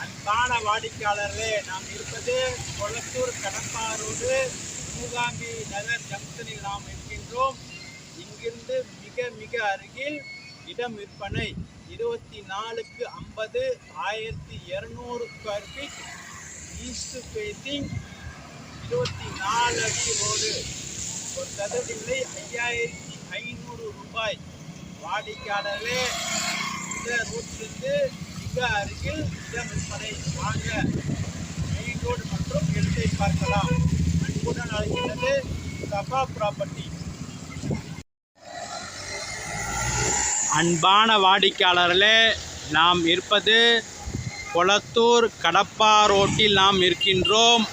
அன்பான வாடிக்கையாளர்களே நாம் இருப்பது கொளத்தூர் கடப்பாரோடு மூகாம்பி நகர் ஜங்ஷனில் நாம் இருக்கின்றோம் இங்கிருந்து மிக மிக அருகில் இடம் விற்பனை இருபத்தி நாலுக்கு ஐம்பது ஆயிரத்தி இரநூறு ஸ்கொயர் ஃபீட் ஈஸ்ட் ஃபேஸிங் இருபத்தி நாலு அடி ரோடு ஒரு சதுரடி விலை ஐயாயிரத்தி ஐநூறு ரூபாய். வாடிக்கையாளர்களே இந்த ரூட்லேருந்து மிக அருகில் இடம் விற்பனை வாங்க மெயின் ரோடு மற்றும் இடத்தை பார்க்கலாம். அன்புடன் அழைக்கிறது சபா ப்ராப்பர்ட்டி அன்பான வாடிக்கையாளர்களே நாம் இருப்பது கொளத்தூர் கடப்பா ரோட்டில் நாம் இருக்கின்றோம்.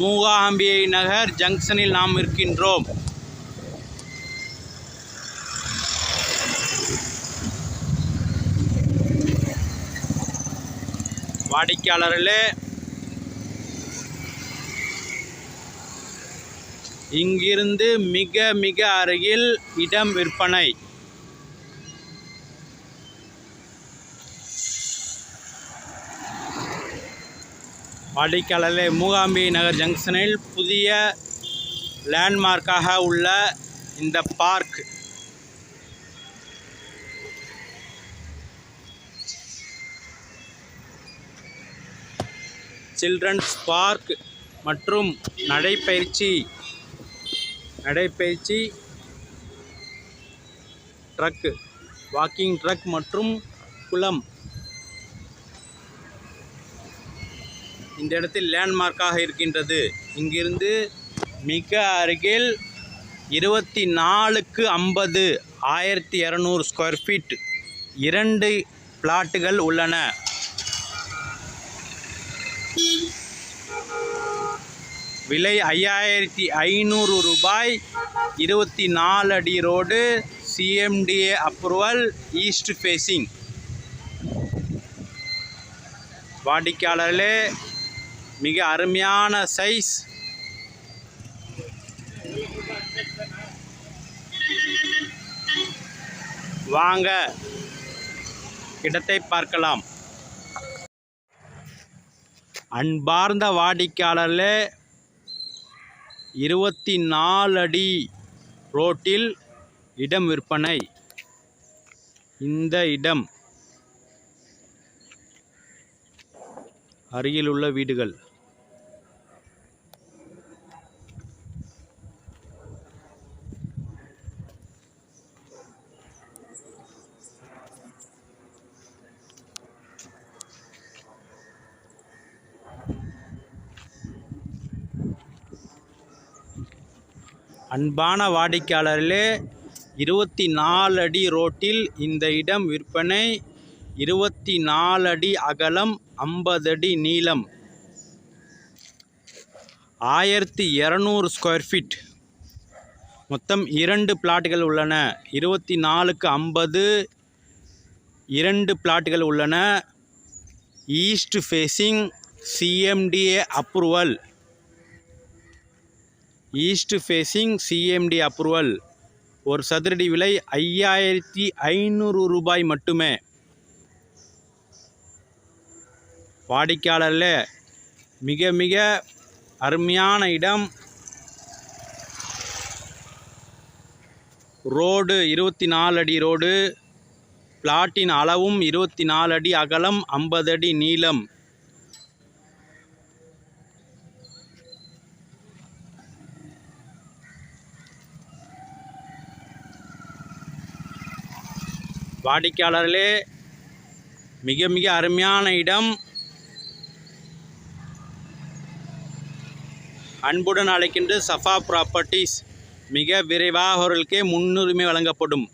மூகாம்பிகை நகர் ஜங்ஷனில் நாம் இருக்கின்றோம். வாடிக்கையாளர்களே இங்கிருந்து மிக மிக அருகில் இடம் விற்பனை. வாடிக்கையாளர்களே மூகாம்பி நகர் ஜங்ஷனில் புதிய லேண்ட்மார்க்காக உள்ள இந்த பார்க் சில்ட்ரன்ஸ் பார்க் மற்றும் நடைப்பயிற்சி நடைப்பயிற்சி ட்ரக் வாக்கிங் ட்ரக் மற்றும் குளம். இந்த இடத்தில் லேண்ட்மார்க்காக இருக்கின்றது. இங்கிருந்து மிக அருகில் இருபத்தி நாலுக்கு ஐம்பது ஆயிரத்தி இரநூறு ஸ்கொயர் ஃபீட் இரண்டு பிளாட்டுகள் உள்ளன. விலை ஐயாயிரத்தி ஐநூறு ரூபாய் இருபத்தி நாலு அடி road CMDA approval east facing வாடிக்கையாளர்களே மிக அருமையான சைஸ் வாங்க இடத்தை பார்க்கலாம். அன்பார்ந்த வாடிக்கையாளர்களே இருபத்தி நாலு அடி ரோட்டில் இடம் விற்பனை. இந்த இடம் அருகிலுள்ள வீடுகள். அன்பான வாடிக்கையாளர்களே இருபத்தி நாலு அடி ரோட்டில் இந்த இடம் விற்பனை இருபத்தி நாலு அடி அகலம் ஐம்பது அடி நீளம். ஆயிரத்தி இரநூறு ஸ்கொயர் ஃபீட். மொத்தம் இரண்டு பிளாட்டுகள் உள்ளன. இருபத்தி நாலுக்கு ஐம்பது இரண்டு பிளாட்டுகள் உள்ளன. East facing CMDA approval. East facing CMD approval. ஒரு சதுரடி விலை ஐயாயிரத்தி ஐநூறு ரூபாய் மட்டுமே. வாடிக்கையாளரில் மிக மிக அருமையான இடம். ரோடு இருபத்தி நாலு அடி ரோடு. பிளாட்டின் அளவும் இருபத்தி நாலு அடி அகலம் ஐம்பது அடி நீளம். வாடிக்கையாளர்களே மிக மிக அருமையான இடம். அன்புடன் அழைக்கின்ற சஃபா ப்ராப்பர்ட்டிஸ் மிக விரைவாக அவர்களுக்கே முன்னுரிமை வழங்கப்படும்.